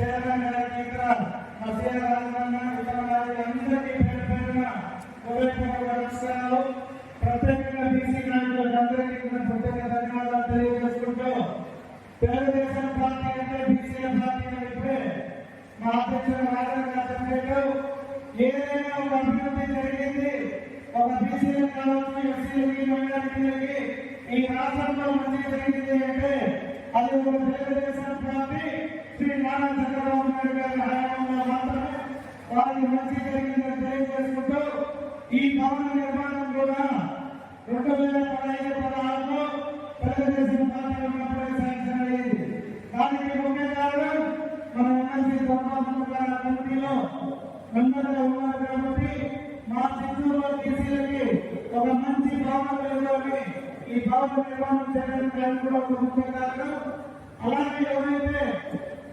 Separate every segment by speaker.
Speaker 1: Chairman గారికి మసీద రాజన్న ఇతర అందరికీ పేరు పేరున నమస్కారాలు ప్రత్యేకంగా బీసీ నాయకులకు అందరికీ కూడా ప్రత్యేక ధన్యవాదాలు తెలియజేసుకుంటూ తెలుగుదేశం పార్టీ అంటే బీసీల పార్టీ అని ఇప్పుడే మా అధ్యక్షుడు రాజన్న గారు చెప్పినట్టు ఏదైనా ఒక అభివృద్ధి జరిగింది ఒక కావచ్చు ఎస్సీలకి ఈ రాష్ట్రంలో మంచి జరిగింది అంటే అది ఒక తెలుగుదేశం పార్టీ శ్రీ నారా చంద్రబాబు నాయుడు గారి హయాంలో మాత్రమే వారికి మంచి జరిగిందని తెలియజేసుకుంటూ ఈ భవన నిర్మాణం కూడా రెండు వేల పదహైదు పదహారులో తెలుగుదేశం పార్టీ ఉన్నప్పుడే శాంక్షన్ అయ్యింది. దానికి ముఖ్య కారణం మన ఎమ్మెల్సీ ధర్మాత్మ గారి కమిటీలో మెంబర్గా ఉన్నారు కాబట్టి మా చిత్తూరులో కేసీలకి ఒక మంచి భావన కలిగి ఈ భావన నిర్మాణం చేయడానికి కూడా ఒక ముఖ్య కారణం. అలాగే ఎవరైతే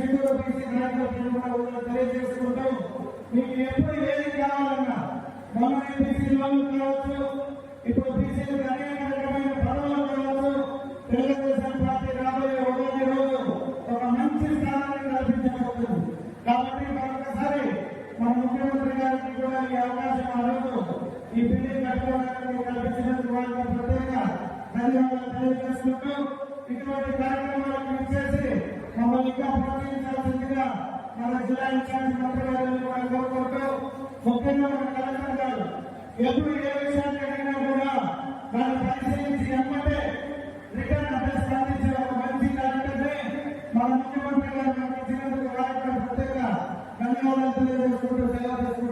Speaker 1: ఈ చిత్తూరు బీసీ నాయకులకు కూడా తెలియజేసుకుంటాం మీకు ఎప్పుడు ఏది కావాలన్నా మొన్న బీసీ లోన్లు కావచ్చు ఇప్పుడు బీసీలకు అనేక రకమైన పదవులు కావచ్చు తెలుగుదేశం పార్టీ రాబోయే ఒకటి రోజు ఒక మంచి స్థానాన్ని కల్పించబోతుంది. కాబట్టి మరొకసారి మన ముఖ్యమంత్రి గారికి కూడా ఈ అవకాశం ఆ ఈ బిల్డింగ్ కట్టుకోవడానికి కల్పించినందుకు వారికి ప్రత్యేక ధన్యవాదాలు తెలియజేసుకుంటూ ఇటువంటి కార్యక్రమాలకు ఇచ్చేసి మమ్మల్ని ఇంకా మన జిల్లా ఇన్ఛార్జ్ మంత్రి గారిని కూడా కోరుకుంటూ ముఖ్యంగా మన కలెక్టర్ గారు ఎప్పుడు ఏ విషయాన్ని అడిగినా కూడా దాన్ని పరిశీలించి ఎమ్మటే రిటర్న్ అడ్రస్ సాధించిన ఒక మంచి కలెక్టర్ని మన ముఖ్యమంత్రి గారు మనకి ఇచ్చినందుకు ప్రత్యేక ధన్యవాదాలు తెలియజేసుకుంటూ సెలవు